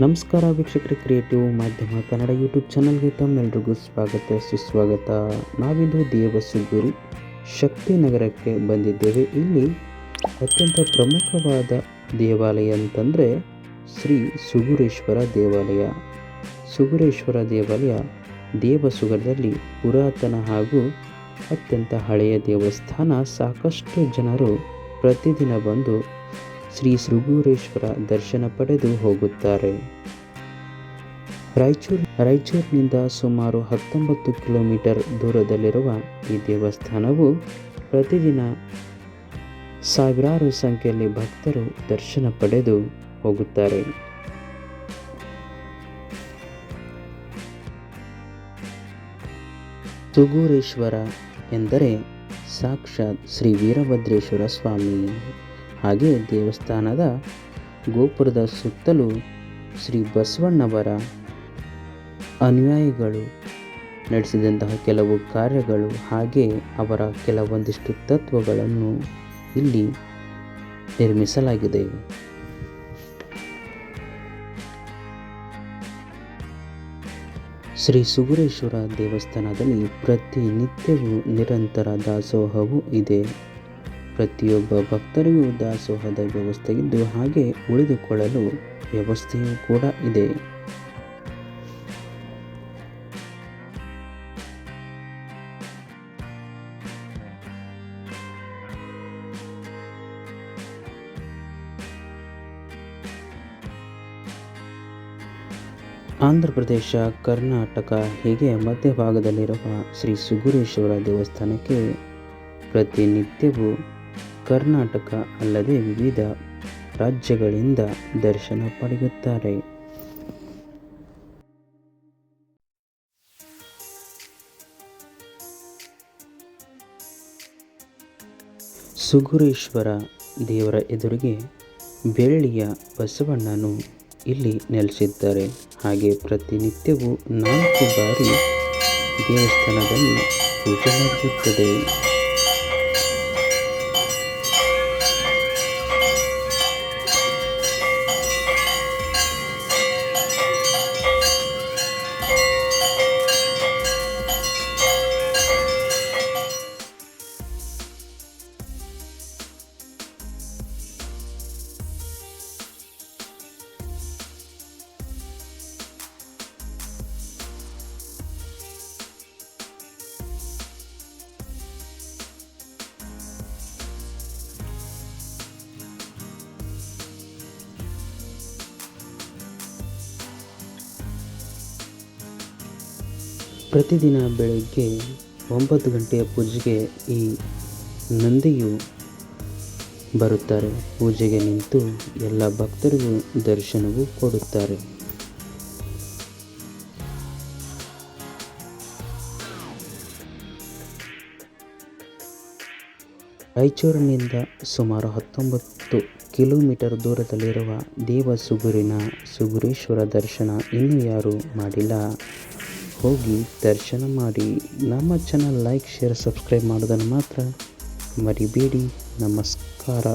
ನಮಸ್ಕಾರ ವೀಕ್ಷಕರ, ಕ್ರಿಯೇಟಿವ್ ಮಾಧ್ಯಮ ಕನ್ನಡ ಯೂಟ್ಯೂಬ್ ಚಾನಲ್ಗೆ ತಮ್ಮೆಲ್ರಿಗೂ ಸ್ವಾಗತ, ಸುಸ್ವಾಗತ. ನಾವಿಂದು ದೇವಸುಗೂರು ಶಕ್ತಿನಗರಕ್ಕೆ ಬಂದಿದ್ದೇವೆ. ಇಲ್ಲಿ ಅತ್ಯಂತ ಪ್ರಮುಖವಾದ ದೇವಾಲಯ ಅಂತಂದರೆ ಶ್ರೀ ಸುಗುರೇಶ್ವರ ದೇವಾಲಯ. ಸುಗುರೇಶ್ವರ ದೇವಾಲಯ ದೇವಸುಗರದಲ್ಲಿ ಪುರಾತನ ಹಾಗೂ ಅತ್ಯಂತ ಹಳೆಯ ದೇವಸ್ಥಾನ ಸಾಕಷ್ಟು ಜನರು ಪ್ರತಿದಿನ ಬಂದು ಶ್ರೀ ಸೃಗೂರೇಶ್ವರ ದರ್ಶನ ಪಡೆದು ಹೋಗುತ್ತಾರೆ. ರಾಯಚೂರು, ರಾಯಚೂರಿನಿಂದ ಸುಮಾರು ಹತ್ತೊಂಬತ್ತು ಕಿಲೋಮೀಟರ್ ದೂರದಲ್ಲಿರುವ ಈ ದೇವಸ್ಥಾನವು ಪ್ರತಿದಿನ ಸಾವಿರಾರು ಸಂಖ್ಯೆಯಲ್ಲಿ ಭಕ್ತರು ದರ್ಶನ ಪಡೆದು ಹೋಗುತ್ತಾರೆ. ಸುಗೂರೇಶ್ವರ ಎಂದರೆ ಸಾಕ್ಷಾತ್ ಶ್ರೀ ವೀರಭದ್ರೇಶ್ವರ ಸ್ವಾಮಿ. ಹಾಗೆ ದೇವಸ್ಥಾನದ ಗೋಪುರದ ಸುತ್ತಲೂ ಶ್ರೀ ಬಸವಣ್ಣವರ ಅನುಯಾಯಿಗಳು ನಡೆಸಿದಂತಹ ಕೆಲವು ಕಾರ್ಯಗಳು ಹಾಗೆ ಅವರ ಕೆಲವೊಂದಿಷ್ಟು ತತ್ವಗಳನ್ನು ಇಲ್ಲಿ ನಿರ್ಮಿಸಲಾಗಿದೆ. ಶ್ರೀ ಸುಗುರೇಶ್ವರ ದೇವಸ್ಥಾನದಲ್ಲಿ ಪ್ರತಿನಿತ್ಯವೂ ನಿರಂತರ ದಾಸೋಹವೂ ಇದೆ. ಪ್ರತಿಯೊಬ್ಬ ಭಕ್ತರಿಗೂ ದಾಸೋಹದ ವ್ಯವಸ್ಥೆ ಇದ್ದು ಹಾಗೆ ಉಳಿದುಕೊಳ್ಳಲು ವ್ಯವಸ್ಥೆಯೂ ಕೂಡ ಇದೆ. ಆಂಧ್ರ ಪ್ರದೇಶ, ಕರ್ನಾಟಕ ಹೀಗೆ ಮಧ್ಯಭಾಗದಲ್ಲಿರುವ ಶ್ರೀ ಸುಗುರೇಶ್ವರ ದೇವಸ್ಥಾನಕ್ಕೆ ಪ್ರತಿನಿತ್ಯವೂ ಕರ್ನಾಟಕ ಅಲ್ಲದೆ ವಿವಿಧ ರಾಜ್ಯಗಳಿಂದ ದರ್ಶನ ಪಡೆಯುತ್ತಾರೆ. ಸುಗುರೇಶ್ವರ ದೇವರ ಎದುರಿಗೆ ಬೆಳ್ಳಿಯ ಬಸವಣ್ಣನು ಇಲ್ಲಿ ನೆಲೆಸಿದ್ದಾರೆ. ಹಾಗೆ ಪ್ರತಿನಿತ್ಯವೂ ನಾಲ್ಕು ಬಾರಿ ದೇವಸ್ಥಾನದಲ್ಲಿ ಪೂಜೆ ನಡೆಯುತ್ತದೆ. ಪ್ರತಿದಿನ ಬೆಳಗ್ಗೆ ಒಂಬತ್ತು ಗಂಟೆಯ ಪೂಜೆಗೆ ಈ ನಂದಿಯು ಬರುತ್ತಾರೆ. ಪೂಜೆಗೆ ನಿಂತು ಎಲ್ಲ ಭಕ್ತರಿಗೂ ದರ್ಶನವೂ ಕೊಡುತ್ತಾರೆ. ರಾಯಚೂರಿನಿಂದ ಸುಮಾರು ಹತ್ತೊಂಬತ್ತು ಕಿಲೋಮೀಟರ್ ದೂರದಲ್ಲಿರುವ ದೇವಸುಗುರಿನ ಸುಗುರೇಶ್ವರ ದರ್ಶನ ಇನ್ನೂ ಯಾರೂ ಮಾಡಿಲ್ಲ. ಹೋಗಿ ದರ್ಶನ ಮಾಡಿ ನಮ್ಮ ಚಾನಲ್ ಲೈಕ್ ಶೇರ್ ಸಬ್ಸ್ಕ್ರೈಬ್ ಮಾಡೋದನ್ನು ಮಾತ್ರ ಮರಿಬೇಡಿ. ನಮಸ್ಕಾರ.